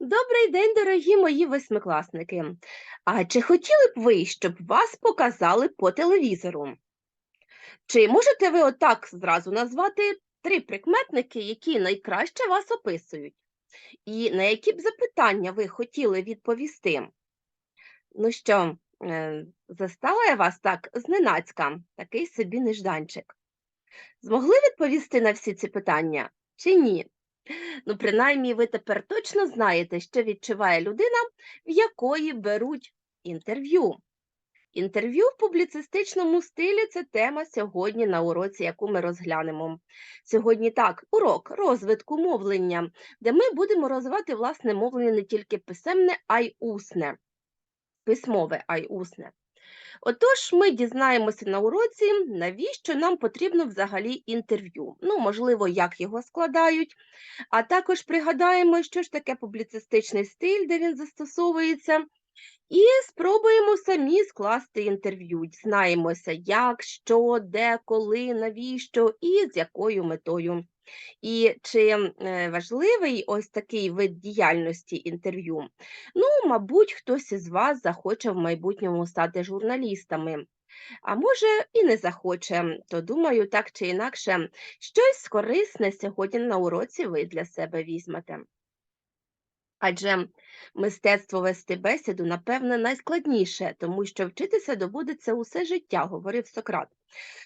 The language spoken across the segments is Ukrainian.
Добрий день, дорогі мої восьмикласники. А чи хотіли б ви, щоб вас показали по телевізору? Чи можете ви отак зразу назвати три прикметники, які найкраще вас описують? І на які б запитання ви хотіли відповісти? Ну що, е, застала я вас так зненацька, такий собі нежданчик. Змогли відповісти на всі ці питання чи ні? Ну, принаймні, ви тепер точно знаєте, що відчуває людина, в якої беруть інтерв'ю. Інтерв'ю в публіцистичному стилі це тема сьогодні на уроці, яку ми розглянемо. Сьогодні так, урок розвитку мовлення, де ми будемо розвивати власне мовлення не тільки писемне, а й усне. Письмове, а й усне. Отож, ми дізнаємося на уроці, навіщо нам потрібно взагалі інтерв'ю. Ну, можливо, як його складають, а також пригадаємо, що ж таке публіцистичний стиль, де він застосовується, і спробуємо самі скласти інтерв'ю. Дізнаємося, як, що, де, коли, навіщо і з якою метою. І чи е, важливий ось такий вид діяльності інтерв'ю? Ну, мабуть, хтось із вас захоче в майбутньому стати журналістами. А може і не захоче, то думаю, так чи інакше, щось корисне сьогодні на уроці ви для себе візьмете. Адже мистецтво вести бесіду, напевне, найскладніше, тому що вчитися доводиться усе життя, говорив Сократ.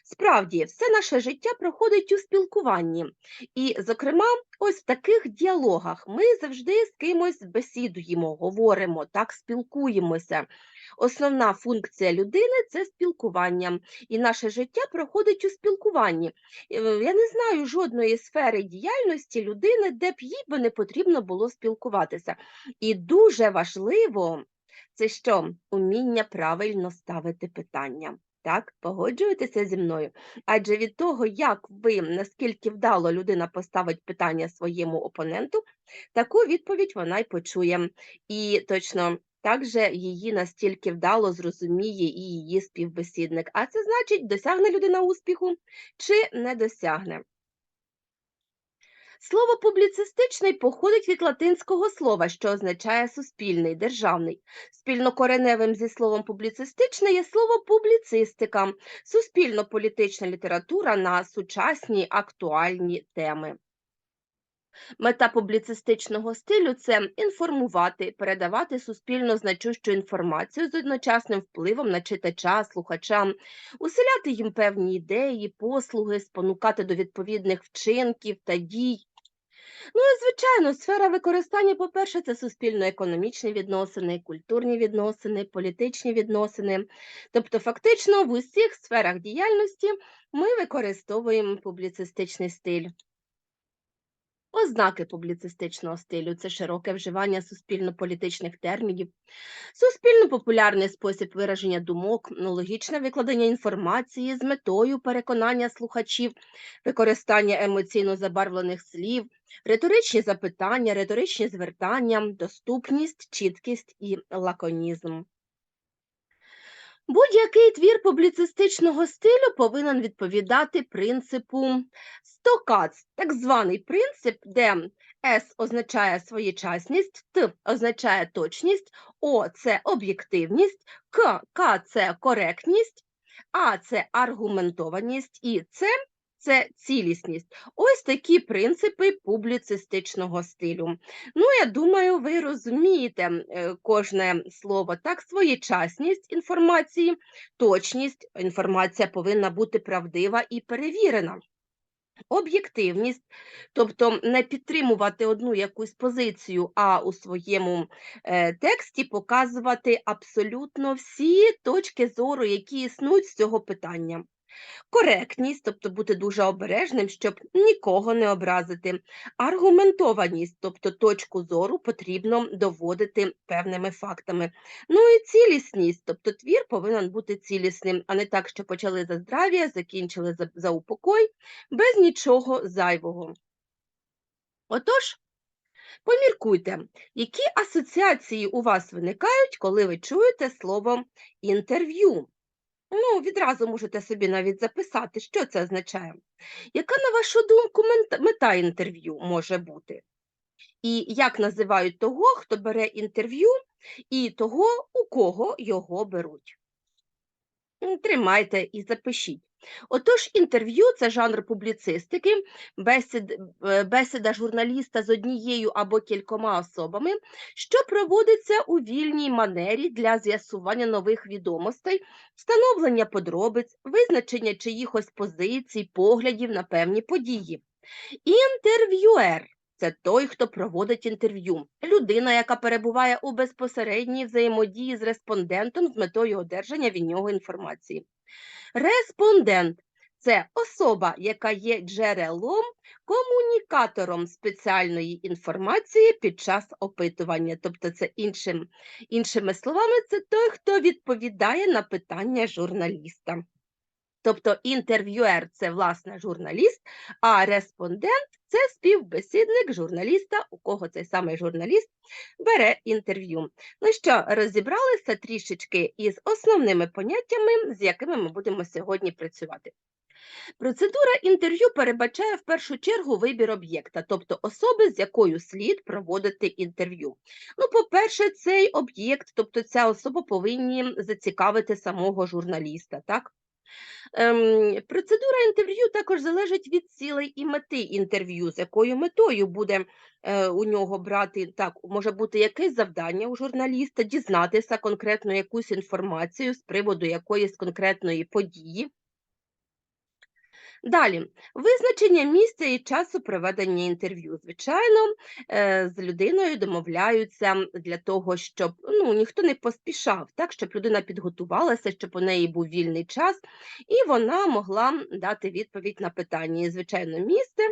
Справді, все наше життя проходить у спілкуванні, і, зокрема, ось в таких діалогах ми завжди з кимось бесідуємо, говоримо, так спілкуємося. Основна функція людини це спілкування, і наше життя проходить у спілкуванні. Е, Я не знаю жодної сфери діяльності людини, де б їй би не потрібно було спілкуватися. І дуже важливо це що? Уміння правильно ставити питання. Так, погоджуєтеся зі мною? Адже від того, як ви, наскільки вдало людина поставить питання своєму опоненту, таку відповідь вона й почує. І точно так же її настільки вдало зрозуміє і її співбесідник. А це значить, досягне людина успіху чи не досягне. Слово публіцистичний походить від латинського слова, що означає суспільний, державний. Спільнокореневим зі словом публіцистичне є слово публіцистика, суспільно-політична література на сучасні актуальні теми. Мета публіцистичного стилю це інформувати, передавати суспільно значущу інформацію з одночасним впливом на читача, слухача, уселяти їм певні ідеї, послуги, спонукати до відповідних вчинків та дій. Ну і звичайно, сфера використання, по-перше, це суспільно-економічні відносини, культурні відносини, політичні відносини. Тобто, фактично, в усіх сферах діяльності ми використовуємо публіцистичний стиль. Ознаки публіцистичного стилю це широке вживання суспільно-політичних термінів, суспільно-популярний спосіб вираження думок, ну, логічне викладення інформації з метою переконання слухачів, використання емоційно забарвлених слів, риторичні запитання, риторичні звертання, доступність, чіткість і лаконізм. Будь-який твір публіцистичного стилю повинен відповідати принципу. Стокац, так званий принцип, де С означає своєчасність, Т означає точність, О це об'єктивність, К, К це коректність, А це аргументованість і С це цілісність. Ось такі принципи публіцистичного стилю. Ну, я думаю, ви розумієте е, кожне слово. Так, своєчасність інформації, точність, інформація повинна бути правдива і перевірена. Об'єктивність, тобто не підтримувати одну якусь позицію, а у своєму е, тексті показувати абсолютно всі точки зору, які існують з цього питання. Коректність, тобто бути дуже обережним, щоб нікого не образити. Аргументованість, тобто точку зору потрібно доводити певними фактами. Ну і цілісність, тобто твір повинен бути цілісним, а не так, що почали за здрав'я, закінчили за, за упокой, без нічого зайвого. Отож, поміркуйте, які асоціації у вас виникають, коли ви чуєте слово інтерв'ю. Ну, відразу можете собі навіть записати, що це означає. Яка, на вашу думку, мета інтерв'ю може бути? І як називають того, хто бере інтерв'ю, і того, у кого його беруть. Тримайте і запишіть. Отож, інтерв'ю це жанр публіцистики, бесід, е, бесіда журналіста з однією або кількома особами, що проводиться у вільній манері для з'ясування нових відомостей, встановлення подробиць, визначення чиїхось позицій, поглядів на певні події. Інтерв'юер це той, хто проводить інтерв'ю, людина, яка перебуває у безпосередній взаємодії з респондентом з метою одержання від нього інформації. Респондент це особа, яка є джерелом, комунікатором спеціальної інформації під час опитування. Тобто, це іншим, іншими словами, це той, хто відповідає на питання журналіста. Тобто інтерв'юер це власне журналіст, а респондент це співбесідник журналіста, у кого цей самий журналіст бере інтерв'ю. Ну що, розібралися трішечки із основними поняттями, з якими ми будемо сьогодні працювати. Процедура інтерв'ю передбачає в першу чергу вибір об'єкта, тобто особи, з якою слід проводити інтерв'ю. Ну, по-перше, цей об'єкт, тобто ця особа повинні зацікавити самого журналіста. так? Ем, процедура інтерв'ю також залежить від цілей і мети інтерв'ю, з якою метою буде е, у нього брати, так, може бути якесь завдання у журналіста, дізнатися конкретно якусь інформацію з приводу якоїсь конкретної події. Далі, визначення місця і часу проведення інтерв'ю. Звичайно, е, з людиною домовляються для того, щоб ну, ніхто не поспішав, так, щоб людина підготувалася, щоб у неї був вільний час, і вона могла дати відповідь на питання. І, звичайно, місце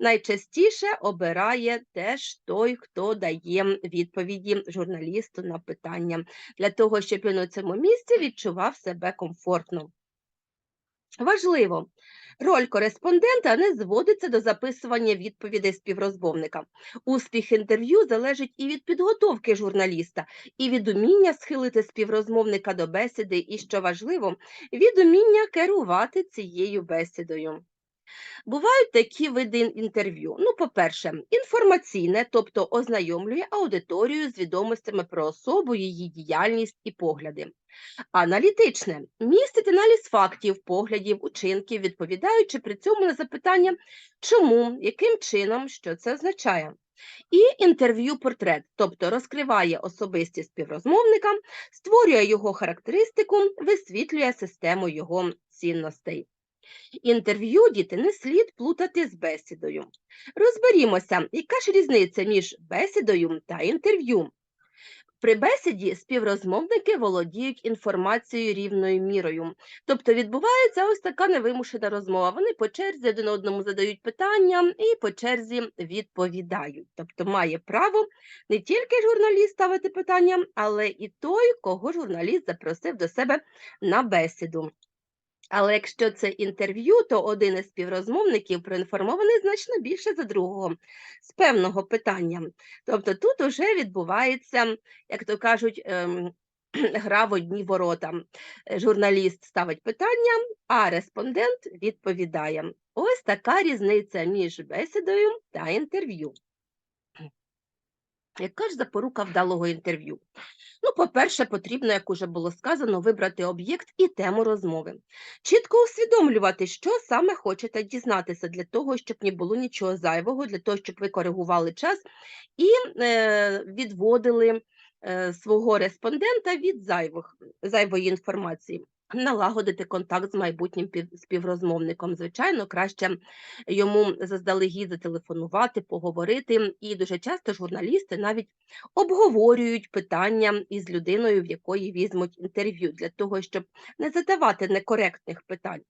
найчастіше обирає теж той, хто дає відповіді журналісту на питання, для того, щоб він у цьому місці відчував себе комфортно. Важливо, роль кореспондента не зводиться до записування відповідей співрозмовника. Успіх інтерв'ю залежить і від підготовки журналіста, і від уміння схилити співрозмовника до бесіди, і, що важливо, від уміння керувати цією бесідою. Бувають такі види інтерв'ю. Ну, по-перше, інформаційне, тобто ознайомлює аудиторію з відомостями про особу, її діяльність і погляди. Аналітичне містить аналіз фактів, поглядів, учинків, відповідаючи при цьому на запитання, чому, яким чином, що це означає. І інтерв'ю-портрет, тобто розкриває особистість співрозмовника, створює його характеристику, висвітлює систему його цінностей. Інтерв'ю діти не слід плутати з бесідою. Розберімося, яка ж різниця між бесідою та інтерв'ю. При бесіді співрозмовники володіють інформацією рівною мірою. Тобто відбувається ось така невимушена розмова. Вони по черзі один одному задають питання і по черзі відповідають. Тобто має право не тільки журналіст ставити питання, але і той, кого журналіст запросив до себе на бесіду. Але якщо це інтерв'ю, то один із співрозмовників проінформований значно більше за другого з певного питання. Тобто тут уже відбувається, як то кажуть, ем, гра в одні ворота. Журналіст ставить питання, а респондент відповідає. Ось така різниця між бесідою та інтерв'ю. Яка ж запорука вдалого інтерв'ю? Ну, по-перше, потрібно, як уже було сказано, вибрати об'єкт і тему розмови. Чітко усвідомлювати, що саме хочете дізнатися для того, щоб не було нічого зайвого, для того, щоб ви коригували час і е, відводили е, свого респондента від зайвих, зайвої інформації. Налагодити контакт з майбутнім пів- співрозмовником. Звичайно, краще йому заздалегідь зателефонувати, поговорити. І дуже часто журналісти навіть обговорюють питання із людиною, в якої візьмуть інтерв'ю, для того, щоб не задавати некоректних питань.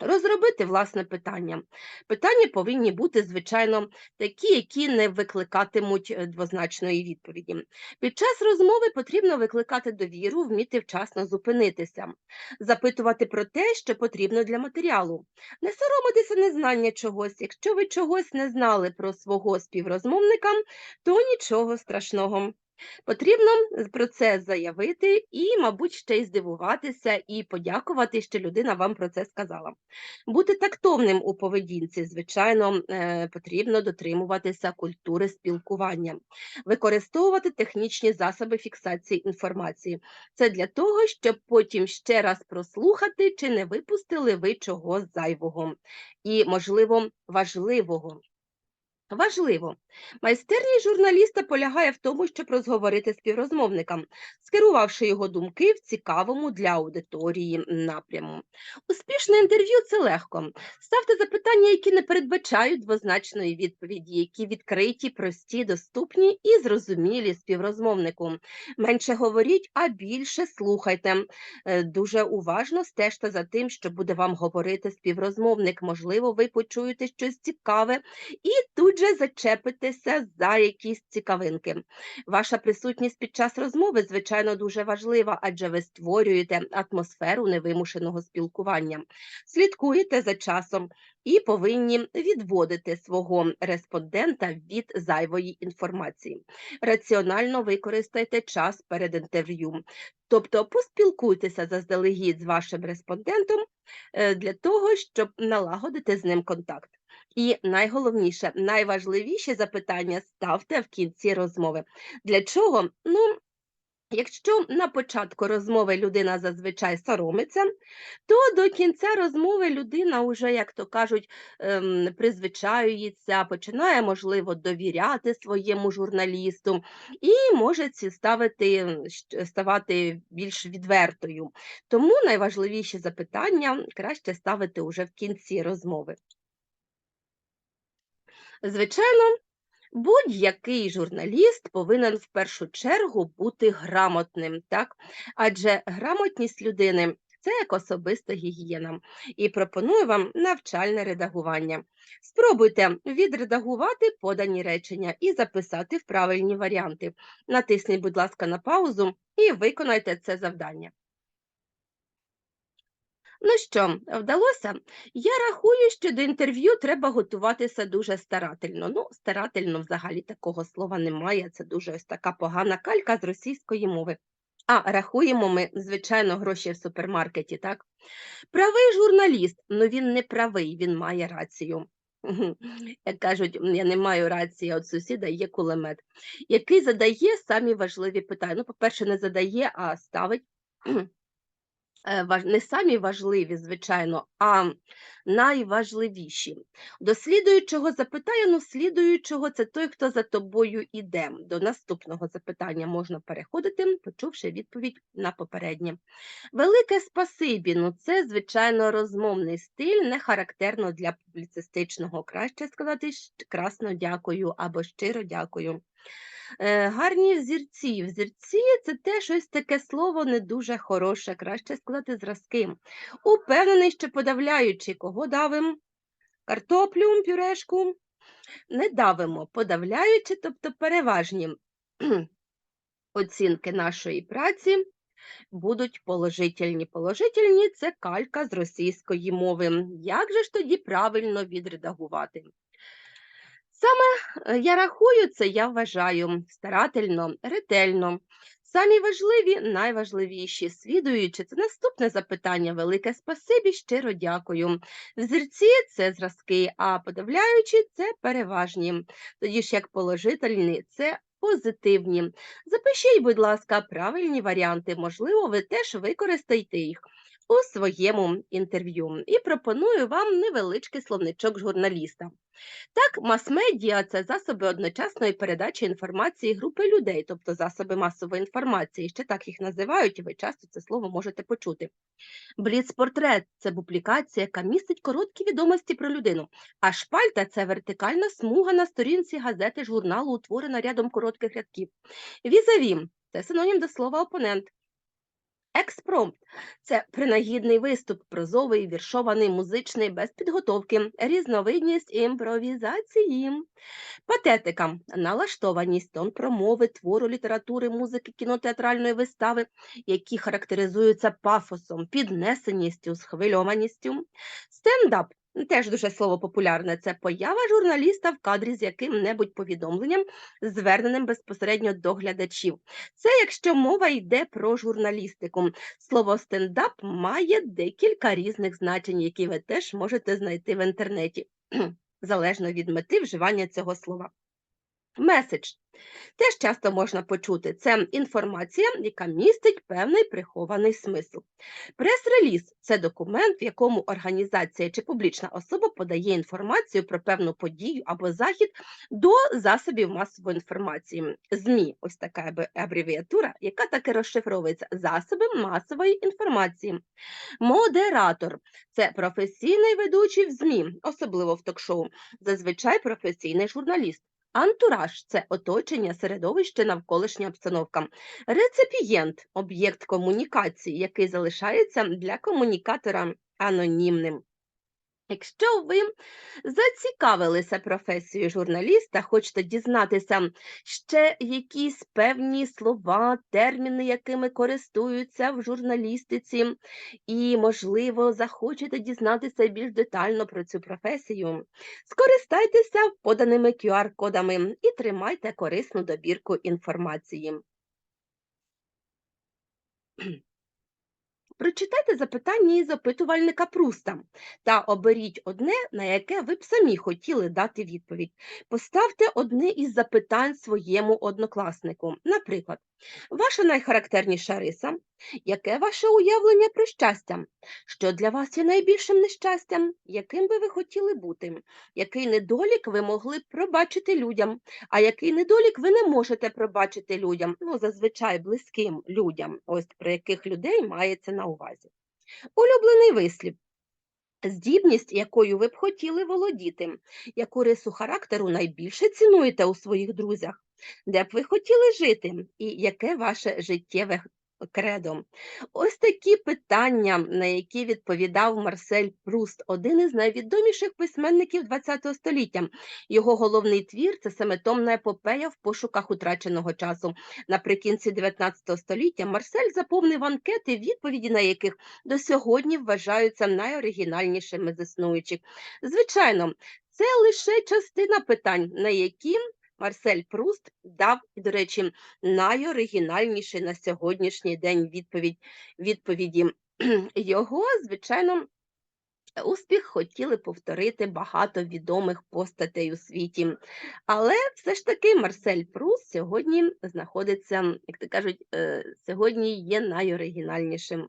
Розробити власне питання. Питання повинні бути, звичайно, такі, які не викликатимуть е, двозначної відповіді. Під час розмови потрібно викликати довіру, вміти вчасно зупинитися, запитувати про те, що потрібно для матеріалу, не соромитися незнання чогось. Якщо ви чогось не знали про свого співрозмовника, то нічого страшного. Потрібно про це заявити і, мабуть, ще й здивуватися і подякувати, що людина вам про це сказала. Бути тактовним у поведінці, звичайно, е, потрібно дотримуватися культури спілкування, використовувати технічні засоби фіксації інформації. Це для того, щоб потім ще раз прослухати, чи не випустили ви чого зайвого і, можливо, важливого. Важливо. Майстерність журналіста полягає в тому, щоб розговорити співрозмовникам, скерувавши його думки в цікавому для аудиторії напряму. Успішне інтерв'ю це легко. Ставте запитання, які не передбачають двозначної відповіді, які відкриті, прості, доступні і зрозумілі співрозмовнику. Менше говоріть, а більше слухайте. Е, Дуже уважно стежте за тим, що буде вам говорити співрозмовник. Можливо, ви почуєте щось цікаве і тут же зачепитеся за якісь цікавинки. Ваша присутність під час розмови, звичайно, дуже важлива, адже ви створюєте атмосферу невимушеного спілкування, слідкуєте за часом і повинні відводити свого респондента від зайвої інформації. Раціонально використайте час перед інтерв'ю, тобто поспілкуйтеся заздалегідь з вашим респондентом е, для того, щоб налагодити з ним контакт. І найголовніше, найважливіші запитання ставте в кінці розмови. Для чого? Ну, Якщо на початку розмови людина зазвичай соромиться, то до кінця розмови людина вже, як то кажуть, ем, призвичаюється, починає, можливо, довіряти своєму журналісту і може ставити, ставати більш відвертою. Тому найважливіші запитання краще ставити уже в кінці розмови. Звичайно, будь-який журналіст повинен в першу чергу бути грамотним, так? Адже грамотність людини це як особиста гігієна. І пропоную вам навчальне редагування. Спробуйте відредагувати подані речення і записати в правильні варіанти. Натисніть, будь ласка, на паузу і виконайте це завдання. Ну що, вдалося? Я рахую, що до інтерв'ю треба готуватися дуже старательно. Ну, старательно взагалі такого слова немає. Це дуже ось така погана калька з російської мови. А рахуємо ми, звичайно, гроші в супермаркеті, так? Правий журналіст, ну він не правий, він має рацію. Як кажуть, я не маю рації, а от сусіда є кулемет, який задає самі важливі питання. Ну, по-перше, не задає, а ставить не самі важливі, звичайно, а найважливіші. До слідуючого запитання, ну, слідуючого це той, хто за тобою іде. До наступного запитання можна переходити, почувши відповідь на попереднє. Велике спасибі, ну це, звичайно, розмовний стиль, не характерно для публіцистичного. Краще сказати красно дякую або щиро дякую. Е, гарні взірці. Взірці це теж щось таке слово не дуже хороше, краще сказати зразки. Упевнений, що подавляючи, кого давим? Картоплю, пюрешку? Не давимо, подавляючи, тобто переважні оцінки нашої праці будуть положительні. Положительні це калька з російської мови. Як же ж тоді правильно відредагувати? Е, Я рахую це, я вважаю старательно, ретельно. Самі важливі, найважливіші, слідуючи, це наступне запитання. Велике спасибі, щиро дякую. Взірці це зразки, а подавляючи це переважні. Тоді ж як положительні це позитивні. Запишіть, будь ласка, правильні варіанти. Можливо, ви теж використаєте їх у своєму інтерв'ю. І пропоную вам невеличкий словничок журналіста. Так, мас-медіа це засоби одночасної передачі інформації групи людей, тобто засоби масової інформації. Ще так їх називають, і ви часто це слово можете почути. Бліц-портрет це публікація, яка містить короткі відомості про людину. А шпальта це вертикальна смуга на сторінці газети журналу, утворена рядом коротких рядків. Візаві це синонім до слова опонент. Експромт це принагідний виступ, прозовий, віршований, музичний, без підготовки, різновидність імпровізації. Патетика налаштованість, тон промови, твору літератури, музики, кінотеатральної вистави, які характеризуються пафосом, піднесеністю, схвильованістю. Стендап теж дуже слово популярне. Це поява журналіста в кадрі з яким-небудь повідомленням, зверненим безпосередньо до глядачів. Це якщо мова йде про журналістику. Слово стендап має декілька різних значень, які ви теж можете знайти в інтернеті, залежно від мети вживання цього слова. Меседж теж часто можна почути. Це інформація, яка містить певний прихований смисл. Прес-реліз це документ, в якому організація чи публічна особа подає інформацію про певну подію або захід до засобів масової інформації. ЗМІ, ось така абревіатура, яка таки розшифровується засоби масової інформації. Модератор це професійний ведучий в ЗМІ, особливо в ток-шоу, зазвичай професійний журналіст. Антураж це оточення, середовище, навколишня обстановка. Реципієнт об'єкт комунікації, який залишається для комунікатора анонімним. Якщо ви зацікавилися професією журналіста, хочете дізнатися ще якісь певні слова, терміни, якими користуються в журналістиці, і, можливо, захочете дізнатися більш детально про цю професію, скористайтеся поданими QR-кодами і тримайте корисну добірку інформації. Прочитайте запитання із опитувальника Пруста та оберіть одне, на яке ви б самі хотіли дати відповідь. Поставте одне із запитань своєму однокласнику. Наприклад, ваша найхарактерніша риса, яке ваше уявлення про щастя? Що для вас є найбільшим нещастям? Яким би ви хотіли бути? Який недолік ви могли б пробачити людям? А який недолік ви не можете пробачити людям? Ну, зазвичай близьким людям, ось про яких людей мається на увазі. Улюблений вислів. Здібність, якою ви б хотіли володіти, яку рису характеру найбільше цінуєте у своїх друзях, де б ви хотіли жити, і яке ваше життєве кредо? Ось такі питання, на які відповідав Марсель Пруст, один із найвідоміших письменників ХХ століття. Його головний твір це семитомна епопея в пошуках утраченого часу. Наприкінці 19 століття Марсель заповнив анкети, відповіді на яких до сьогодні вважаються найоригінальнішими з існуючих. Звичайно, це лише частина питань, на які Марсель Пруст дав, до речі, найоригінальніший на сьогоднішній день відповідь, відповіді. Його, звичайно, успіх хотіли повторити багато відомих постатей у світі. Але все ж таки Марсель Пруст сьогодні знаходиться, як то кажуть, е, сьогодні є найоригінальнішим.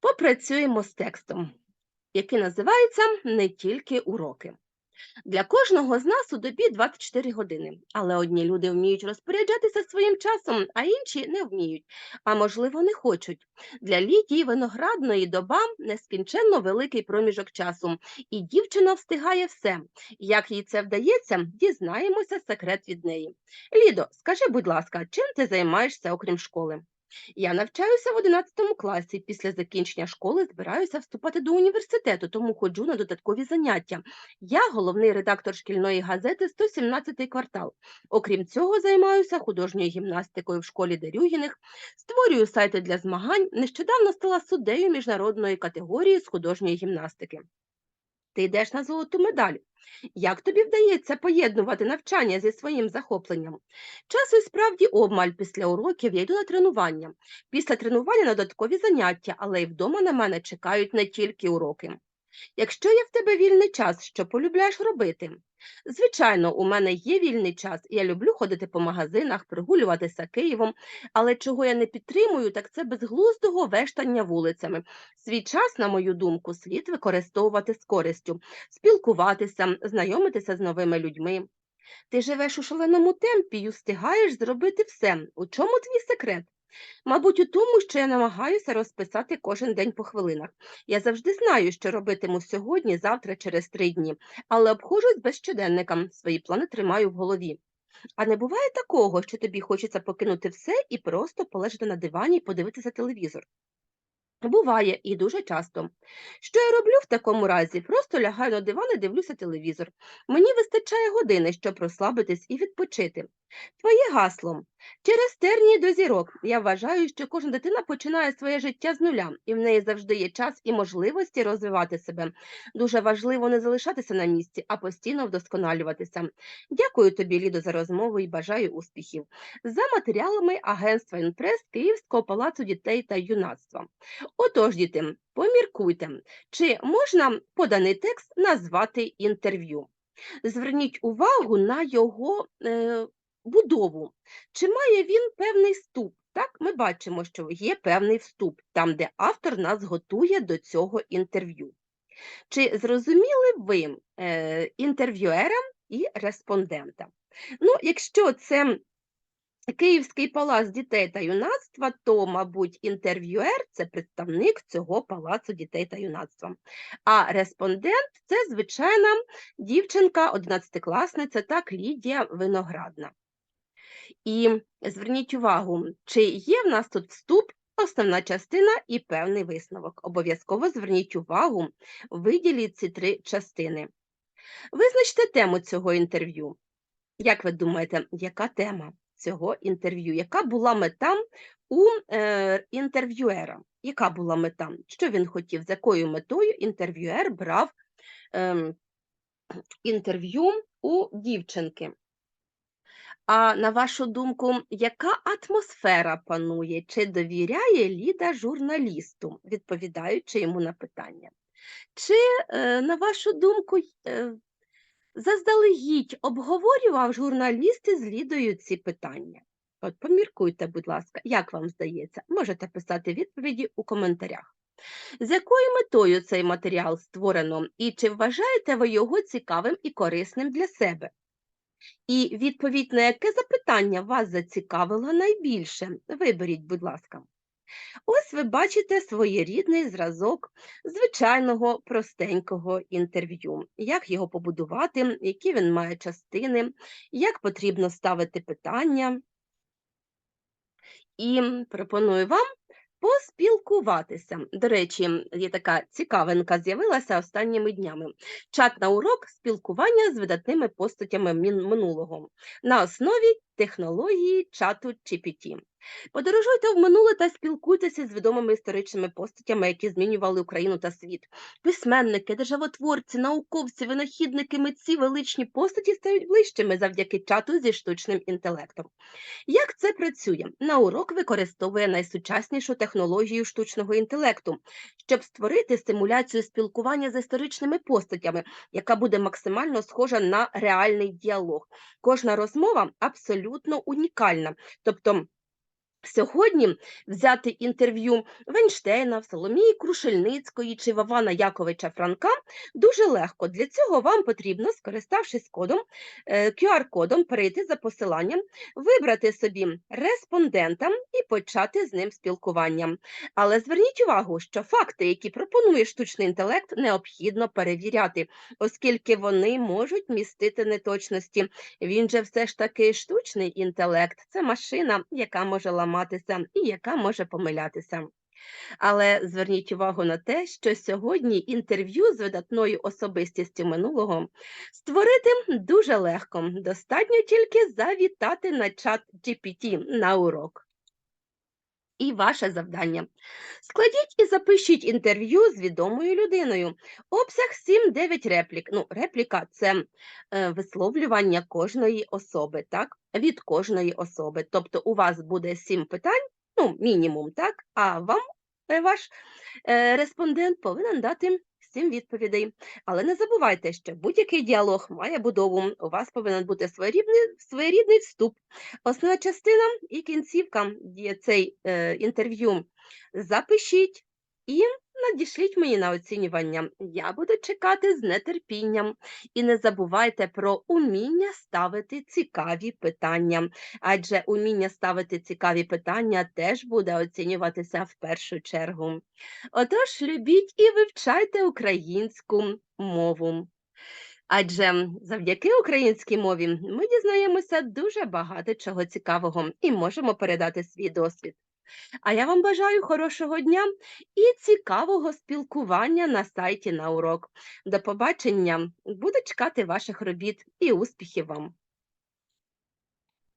Попрацюємо з текстом, який називається Не тільки уроки. Для кожного з нас у добі 24 години, але одні люди вміють розпоряджатися своїм часом, а інші не вміють, а можливо, не хочуть. Для Лідії виноградної доба нескінченно великий проміжок часу, і дівчина встигає все. Як їй це вдається, дізнаємося секрет від неї. Лідо, скажи, будь ласка, чим ти займаєшся окрім школи? Я навчаюся в 11 класі. Після закінчення школи збираюся вступати до університету, тому ходжу на додаткові заняття. Я головний редактор шкільної газети 117 квартал. Окрім цього, займаюся художньою гімнастикою в школі Дерюгіних, створюю сайти для змагань. Нещодавно стала суддею міжнародної категорії з художньої гімнастики. Ти йдеш на золоту медаль. Як тобі вдається поєднувати навчання зі своїм захопленням? Часу і справді обмаль після уроків я йду на тренування. Після тренування на додаткові заняття, але й вдома на мене чекають не тільки уроки. Якщо є в тебе вільний час, що полюбляєш робити? Звичайно, у мене є вільний час, я люблю ходити по магазинах, прогулюватися Києвом, але чого я не підтримую, так це безглуздого вештання вулицями. Свій час, на мою думку, слід використовувати з користю, спілкуватися, знайомитися з новими людьми. Ти живеш у шаленому темпі і встигаєш зробити все. У чому твій секрет? Мабуть, у тому, що я намагаюся розписати кожен день по хвилинах. Я завжди знаю, що робитиму сьогодні, завтра, через три дні, але обходжусь без щоденника, свої плани тримаю в голові. А не буває такого, що тобі хочеться покинути все і просто полежати на дивані і подивитися телевізор. Буває і дуже часто. Що я роблю в такому разі? Просто лягаю на диван і дивлюся телевізор. Мені вистачає години, щоб розслабитись і відпочити. Твоє гасло. Через тернії до зірок. Я вважаю, що кожна дитина починає своє життя з нуля, і в неї завжди є час і можливості розвивати себе. Дуже важливо не залишатися на місці, а постійно вдосконалюватися. Дякую тобі, Лідо, за розмову і бажаю успіхів. За матеріалами агентства Інпрес Київського палацу дітей та юнацтва. Отож, діти, поміркуйте, чи можна поданий текст назвати інтерв'ю. Зверніть увагу на його е, будову. Чи має він певний вступ? Так, ми бачимо, що є певний вступ, там, де автор нас готує до цього інтерв'ю. Чи зрозуміли ви е, інтерв'юера і респондента? Ну, якщо це Київський палац дітей та юнацтва, то, мабуть, інтерв'юер це представник цього палацу дітей та юнацтва. А респондент це звичайна дівчинка, одинадцятикласниця, так Лідія Виноградна. І зверніть увагу, чи є в нас тут вступ, основна частина і певний висновок. Обов'язково зверніть увагу, виділіть ці три частини. Визначте тему цього інтерв'ю. Як ви думаєте, яка тема цього інтерв'ю? Яка була мета у е, інтерв'юера? Яка була мета? Що він хотів? З якою метою інтерв'юер брав е, інтерв'ю у дівчинки? А на вашу думку, яка атмосфера панує? Чи довіряє Ліда журналісту, відповідаючи йому на питання? Чи, е, на вашу думку, е, заздалегідь обговорював журналіст із Лідою ці питання? От поміркуйте, будь ласка, як вам здається? Можете писати відповіді у коментарях. З якою метою цей матеріал створено, і чи вважаєте ви його цікавим і корисним для себе? І відповідь на яке запитання вас зацікавило найбільше? Виберіть, будь ласка. Ось ви бачите своєрідний зразок звичайного простенького інтерв'ю. Як його побудувати, які він має частини, як потрібно ставити питання. І пропоную вам поспілкуватися. До речі, є така цікавинка, з'явилася останніми днями. Чат на урок спілкування з видатними постатями минулого на основі технології чату GPT. Подорожуйте в минуле та спілкуйтеся з відомими історичними постатями, які змінювали Україну та світ. Письменники, державотворці, науковці, винахідники, митці, величні постаті стають ближчими завдяки чату зі штучним інтелектом. Як це працює? На урок використовує найсучаснішу технологію штучного інтелекту, щоб створити симуляцію спілкування з історичними постатями, яка буде максимально схожа на реальний діалог. Кожна розмова абсолютно унікальна. Тобто Сьогодні взяти інтерв'ю в Ейнштейна, в Соломії Крушельницької чи Вавана Яковича Франка дуже легко. Для цього вам потрібно, скориставшись кодом, е, QR-кодом, перейти за посиланням, вибрати собі респондента і почати з ним спілкування. Але зверніть увагу, що факти, які пропонує штучний інтелект, необхідно перевіряти, оскільки вони можуть містити неточності. Він же все ж таки штучний інтелект, це машина, яка може ламатися і яка може помилятися. Але зверніть увагу на те, що сьогодні інтерв'ю з видатною особистістю минулого створити дуже легко. Достатньо тільки завітати на чат GPT на урок. І ваше завдання. Складіть і запишіть інтерв'ю з відомою людиною. Обсяг 7-9 реплік. Ну, репліка це е, висловлювання кожної особи, так? Від кожної особи. Тобто у вас буде 7 питань, ну, мінімум, так? А вам е, ваш е, респондент повинен дати 7 відповідей. Але не забувайте, що будь-який діалог має будову. У вас повинен бути своєрідний, своєрідний вступ. Основна частина і кінцівка цей е, інтерв'ю. Запишіть і надішліть мені на оцінювання. Я буду чекати з нетерпінням. І не забувайте про уміння ставити цікаві питання, адже уміння ставити цікаві питання теж буде оцінюватися в першу чергу. Отож, любіть і вивчайте українську мову. Адже завдяки українській мові ми дізнаємося дуже багато чого цікавого і можемо передати свій досвід. А я вам бажаю хорошого дня і цікавого спілкування на сайті на урок. До побачення! Буду чекати ваших робіт і успіхів вам!